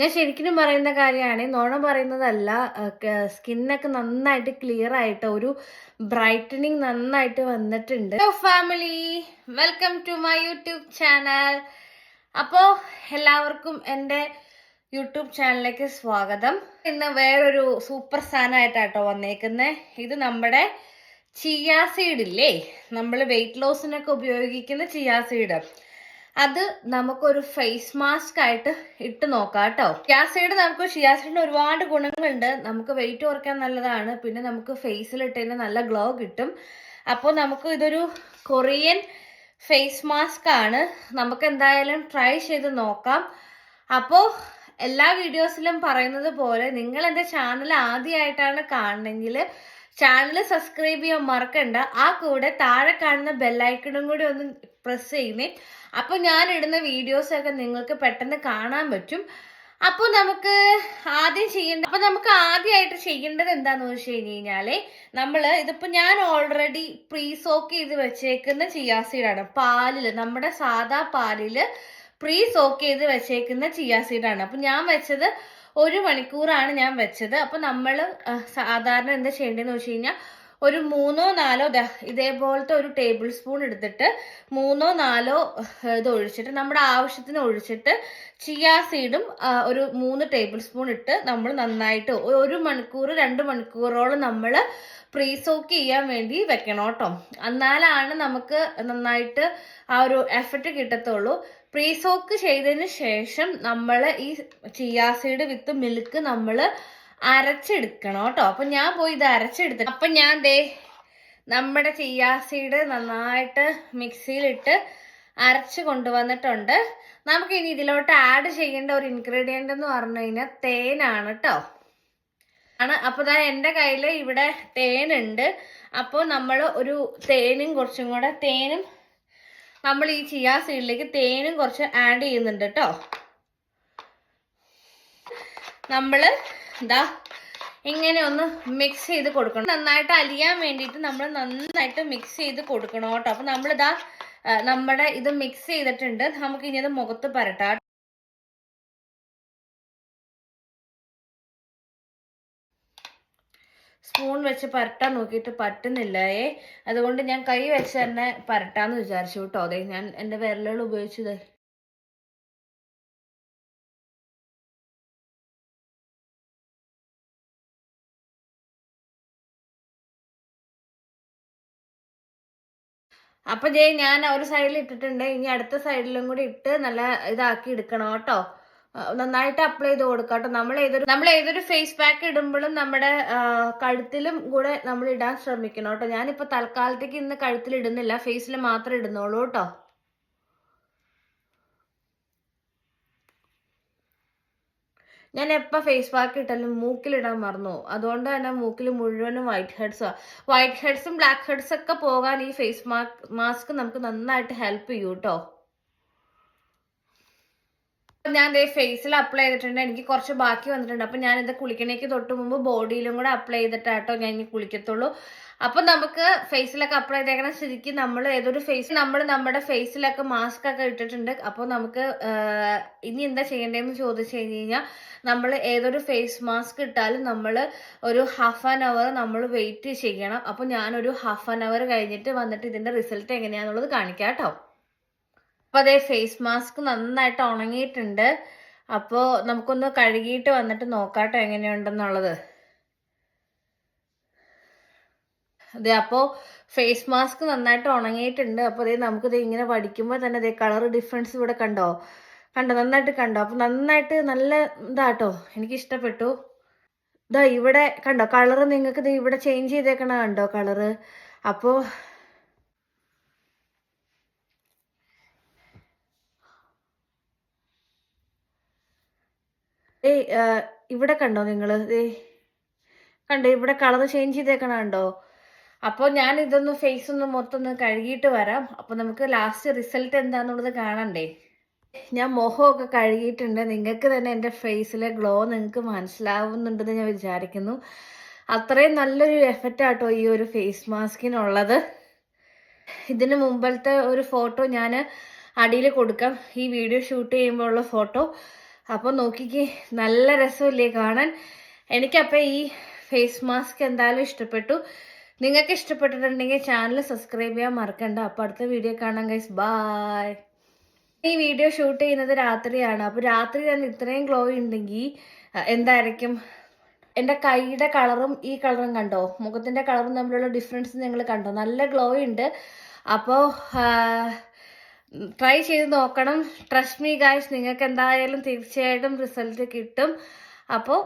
ഞാൻ ശരിക്കും പറയുന്ന കാര്യമാണ് നോണ പറയുന്നതല്ല സ്കിന്നൊക്കെ നന്നായിട്ട് ക്ലിയർ ആയിട്ട് ഒരു ബ്രൈറ്റനിങ് നന്നായിട്ട് വന്നിട്ടുണ്ട്. Family welcome to my YouTube channel അപ്പോ എല്ലാവർക്കും എന്റെ യൂട്യൂബ് ചാനലിലേക്ക് സ്വാഗതം. ഇന്ന് വേറൊരു സൂപ്പർ സാധനമായിട്ടാട്ടോ വന്നേക്കുന്നത് ഇത് നമ്മുടെ ചിയാ സീഡ് ഇല്ലേ? നമ്മൾ വെയിറ്റ് ലോസിനൊക്കെ ഉപയോഗിക്കുന്ന ചിയാ സീഡ് അത് നമുക്കൊരു ഫേസ് മാസ്ക് ആയിട്ട് ഇട്ട് നോക്കാം കേട്ടോ. ഷിയാസൈഡ് നമുക്ക് ഷിയാസൈഡിന് ഒരുപാട് ഗുണങ്ങളുണ്ട്. നമുക്ക് വെയിറ്റ് കുറയ്ക്കാൻ നല്ലതാണ്. പിന്നെ നമുക്ക് ഫേസിൽ ഇട്ടതിന് നല്ല ഗ്ലോ കിട്ടും. അപ്പോൾ നമുക്ക് ഇതൊരു കൊറിയൻ ഫേസ് മാസ്ക് ആണ്. നമുക്ക് എന്തായാലും ട്രൈ ചെയ്ത് നോക്കാം. അപ്പോൾ എല്ലാ വീഡിയോസിലും പറയുന്നത് പോലെ നിങ്ങൾ എന്റെ ചാനൽ ആദ്യമായിട്ടാണ് കാണണമെങ്കിൽ ചാനൽ സബ്സ്ക്രൈബ് ചെയ്യാൻ മറക്കണ്ട. ആ കൂടെ താഴെ കാണുന്ന ബെല്ലൈക്കണും കൂടി ഒന്ന് പ്രസ് ചെയ്യുന്നേ. അപ്പോൾ ഞാൻ ഇടുന്ന വീഡിയോസ് ഒക്കെ നിങ്ങൾക്ക് പെട്ടെന്ന് കാണാൻ പറ്റും. അപ്പോൾ നമുക്ക് ആദ്യം ചെയ്യേണ്ട അപ്പോൾ നമുക്ക് ആദ്യമായിട്ട് ചെയ്യേണ്ടത് എന്താന്ന് വെച്ച് കഴിഞ്ഞ് കഴിഞ്ഞാൽ നമ്മൾ ഇതിപ്പോ ഞാൻ ഓൾറെഡി പ്രീ സോക്ക് ചെയ്ത് വെച്ചേക്കുന്ന ചിയാസീഡാണ് പാലിൽ നമ്മുടെ സാദാ പാലിൽ പ്രീ സോക്ക് ചെയ്ത് വെച്ചേക്കുന്ന ചിയാസീഡാണ് അപ്പൊ ഞാൻ വെച്ചത് ഒരു മണിക്കൂറാണ് ഞാൻ വെച്ചത്. അപ്പൊ നമ്മൾ സാധാരണ എന്താ ചെയ്യേണ്ടതെന്ന് വെച്ച് കഴിഞ്ഞാൽ ഒരു മൂന്നോ നാലോ ഇതേപോലത്തെ ഒരു ടേബിൾ സ്പൂൺ എടുത്തിട്ട് മൂന്നോ നാലോ ഇത് ഒഴിച്ചിട്ട് നമ്മുടെ ആവശ്യത്തിന് ഒഴിച്ചിട്ട് ചിയാ സീഡും ഒരു മൂന്ന് ടേബിൾ സ്പൂൺ ഇട്ട് നമ്മൾ നന്നായിട്ട് ഒരു മണിക്കൂർ രണ്ട് മണിക്കൂറോളം നമ്മൾ പ്രീ സോക്ക് ചെയ്യാൻ വേണ്ടി വെക്കണം കേട്ടോ. എന്നാലാണ് നമുക്ക് നന്നായിട്ട് ആ ഒരു എഫക്റ്റ് കിട്ടത്തുള്ളൂ. പ്രീ സോക്ക് ചെയ്തതിന് ശേഷം നമ്മൾ ഈ ചിയാ സീഡ് വിത്ത് മിൽക്ക് നമ്മൾ അരച്ചെടുക്കണം കേട്ടോ. അപ്പൊ ഞാൻ പോയി ഇത് അരച്ചെടുത്തിട്ട് അപ്പൊ ഞാൻ ദേ നമ്മുടെ ചിയാ സീഡ് നന്നായിട്ട് മിക്സിയിലിട്ട് അരച്ച് കൊണ്ടുവന്നിട്ടുണ്ട്. നമുക്ക് ഇനി ഇതിലോട്ട് ആഡ് ചെയ്യേണ്ട ഒരു ഇൻഗ്രീഡിയന്റ് എന്ന് പറഞ്ഞു കഴിഞ്ഞാൽ തേനാണ് കേട്ടോ ആണ്. അപ്പോൾ ദാ എന്റെ കയ്യിൽ ഇവിടെ തേനുണ്ട്. അപ്പോൾ നമ്മൾ ഒരു തേനും കുറച്ചും കൂടെ തേനും നമ്മൾ ഈ ചിയാ സീഡിലേക്ക് തേനും കുറച്ച് ആഡ് ചെയ്യുന്നുണ്ട് കേട്ടോ നമ്മൾ ഇതാ ഇങ്ങനെ ഒന്ന് മിക്സ് ചെയ്ത് കൊടുക്കണം. നന്നായിട്ട് അലിയാൻ വേണ്ടിയിട്ട് നമ്മൾ നന്നായിട്ട് മിക്സ് ചെയ്ത് കൊടുക്കണം കേട്ടോ. അപ്പം നമ്മളിതാ നമ്മുടെ ഇത് മിക്സ് ചെയ്തിട്ടുണ്ട്. നമുക്ക് ഇനി അത് മുഖത്ത് പരട്ടാം സ്പൂൺ വെച്ച് പരട്ടാൻ നോക്കിയിട്ട് പറ്റുന്നില്ലേ അതുകൊണ്ട് ഞാൻ കൈ വെച്ച് തന്നെ പരട്ടാന്ന് വിചാരിച്ചു കേട്ടോ. അതെ ഞാൻ എന്റെ വിരലുകൾ ഉപയോഗിച്ചത് അപ്പൊ ജയ് ഞാൻ ഒരു സൈഡിൽ ഇട്ടിട്ടുണ്ട്. ഇനി അടുത്ത സൈഡിലും കൂടി ഇട്ട് നല്ല ഇതാക്കി എടുക്കണം കേട്ടോ. നന്നായിട്ട് അപ്ലൈ ചെയ്ത് കൊടുക്കാം കേട്ടോ. നമ്മൾ ഏതൊരു നമ്മൾ ഏതൊരു ഫേസ് പാക്ക് ഇടുമ്പോഴും നമ്മുടെ കഴുത്തിലും കൂടെ നമ്മൾ ഇടാൻ ശ്രമിക്കണം കേട്ടോ. ഞാനിപ്പോ തൽക്കാലത്തേക്ക് ഇന്ന് കഴുത്തിൽ ഇടുന്നില്ല. ഫേസിൽ മാത്രം ഇടുന്നുള്ളൂ കേട്ടോ. ഞാൻ എപ്പോൾ ഫേസ് പാക്ക് ഇട്ടാലും മൂക്കിലിടാൻ മറന്നു. അതുകൊണ്ട് തന്നെ മൂക്കിൽ മുഴുവനും വൈറ്റ് ഹെഡ്സാണ് വൈറ്റ് ഹെഡ്സും ബ്ലാക്ക് ഹെഡ്സ് ഒക്കെ പോകാൻ ഈ ഫേസ് മാസ്ക് നമുക്ക് നന്നായിട്ട് ഹെൽപ്പ് ചെയ്യും കേട്ടോ ഞാൻ ദേ ഫേസിൽ അപ്ലൈ ചെയ്തിട്ടുണ്ട്. എനിക്ക് കുറച്ച് ബാക്കി വന്നിട്ടുണ്ട്. അപ്പൊ ഞാൻ ഇത് കുളിക്കണേക്ക് തൊട്ട് മുമ്പ് ബോഡിയിലും കൂടെ അപ്ലൈ ചെയ്തിട്ടാട്ടോ ഞാൻ ഇനി കുളിക്കത്തുള്ളൂ. അപ്പൊ നമുക്ക് ഫേസിലൊക്കെ അപ്ലൈ ചെയ്തേക്കണ ശരിക്കും നമ്മൾ ഏതൊരു ഫേസ് നമ്മൾ നമ്മുടെ ഫേസിലൊക്കെ മാസ്ക് ഒക്കെ ഇട്ടിട്ടുണ്ട്. അപ്പോൾ നമുക്ക് ഇനി എന്താ ചെയ്യേണ്ടതെന്ന് ചോദിച്ചു കഴിഞ്ഞ് കഴിഞ്ഞാൽ നമ്മൾ ഏതൊരു ഫേസ് മാസ്ക് ഇട്ടാലും നമ്മൾ ഒരു ഹാഫ് ആൻ അവർ നമ്മൾ വെയിറ്റ് ചെയ്യണം. അപ്പോൾ ഞാനൊരു ഹാഫ് ആൻ അവർ കഴിഞ്ഞിട്ട് വന്നിട്ട് ഇതിന്റെ റിസൾട്ട് എങ്ങനെയാണെന്നുള്ളത് കാണിക്കാം കേട്ടോ അപ്പോൾ അതേ ഫേസ് മാസ്ക് നന്നായിട്ട് ഉണങ്ങിയിട്ടുണ്ട്. അപ്പോൾ നമുക്കൊന്ന് കഴുകിയിട്ട് വന്നിട്ട് നോക്കാട്ടോ എങ്ങനെയുണ്ടെന്നുള്ളത്. അതെ അപ്പോൾ ഫേസ് മാസ്ക് നന്നായിട്ട് ഉണങ്ങിയിട്ടുണ്ട്. അപ്പോൾ അതേ നമുക്കിത് ഇങ്ങനെ വടിക്കുമ്പോൾ തന്നെ അതേ കളർ ഡിഫറൻസ് ഇവിടെ കണ്ടോ? കണ്ടോ? നന്നായിട്ട് കണ്ടോ? അപ്പോൾ നന്നായിട്ട് നല്ല ഇതാട്ടോ. എനിക്ക് ഇഷ്ടപ്പെട്ടു ഇതാ ഇവിടെ കണ്ടോ? കളറ് നിങ്ങൾക്ക് ഇവിടെ ചേഞ്ച് ചെയ്തേക്കണ കണ്ടോ കളറ്? അപ്പോൾ ഏയ് ഇവിടെ കണ്ടോ നിങ്ങൾ കണ്ടോ ഇവിടെ കളർ ചേഞ്ച് ചെയ്തേക്കണ കണ്ടോ? അപ്പോൾ ഞാൻ ഇതൊന്ന് ഫേസ് ഒന്ന് മൊത്തം ഒന്ന് കഴുകിയിട്ട് വരാം. അപ്പോൾ നമുക്ക് ലാസ്റ്റ് റിസൾട്ട് എന്താണെന്നുള്ളത് കാണണ്ടേ? ഞാൻ മുഖമൊക്കെ കഴുകിയിട്ടുണ്ട്. നിങ്ങൾക്ക് തന്നെ എന്റെ ഫേസിലെ ഗ്ലോ നിങ്ങൾക്ക് മനസ്സിലാവുന്നുണ്ടെന്ന് ഞാൻ വിചാരിക്കുന്നു. അത്രയും നല്ലൊരു എഫക്റ്റ് ആട്ടോ ഈ ഒരു ഫേസ് മാസ്കിനുള്ളത് ഇതിന് മുമ്പത്തെ ഒരു ഫോട്ടോ ഞാൻ അടിയിൽ കൊടുക്കാം. ഈ വീഡിയോ ഷൂട്ട് ചെയ്യുമ്പോൾ ഉള്ള ഫോട്ടോ അപ്പോൾ നോക്കിക്കേ നല്ല രസമില്ലേ കാണാൻ? എനിക്കപ്പോൾ ഈ ഫേസ് മാസ്ക് എന്തായാലും ഇഷ്ടപ്പെട്ടു. നിങ്ങൾക്ക് ഇഷ്ടപ്പെട്ടിട്ടുണ്ടെങ്കിൽ ചാനൽ സബ്സ്ക്രൈബ് ചെയ്യാൻ മറക്കണ്ട. അപ്പോൾ അടുത്ത വീഡിയോ കാണാം ഗൈസ് ബായ് ഈ വീഡിയോ ഷൂട്ട് ചെയ്യുന്നത് രാത്രിയാണ്. അപ്പോൾ രാത്രി തന്നെ ഇത്രയും ഗ്ലോ ഉണ്ടെങ്കിൽ എന്തായിരിക്കും? എന്റെ കൈയുടെ കളറും ഈ കളറും കണ്ടോ? മുഖത്തിന്റെ കളറും തമ്മിലുള്ള ഡിഫറൻസ് നിങ്ങൾ കണ്ടോ? നല്ല ഗ്ലോ ഉണ്ട്. അപ്പോൾ ട്രൈ ചെയ്ത് നോക്കണം. ട്രസ്റ്റ് മീ ഗായ്സ് നിങ്ങൾക്ക് എന്തായാലും തീർച്ചയായിട്ടും റിസൾട്ട് കിട്ടും. അപ്പോൾ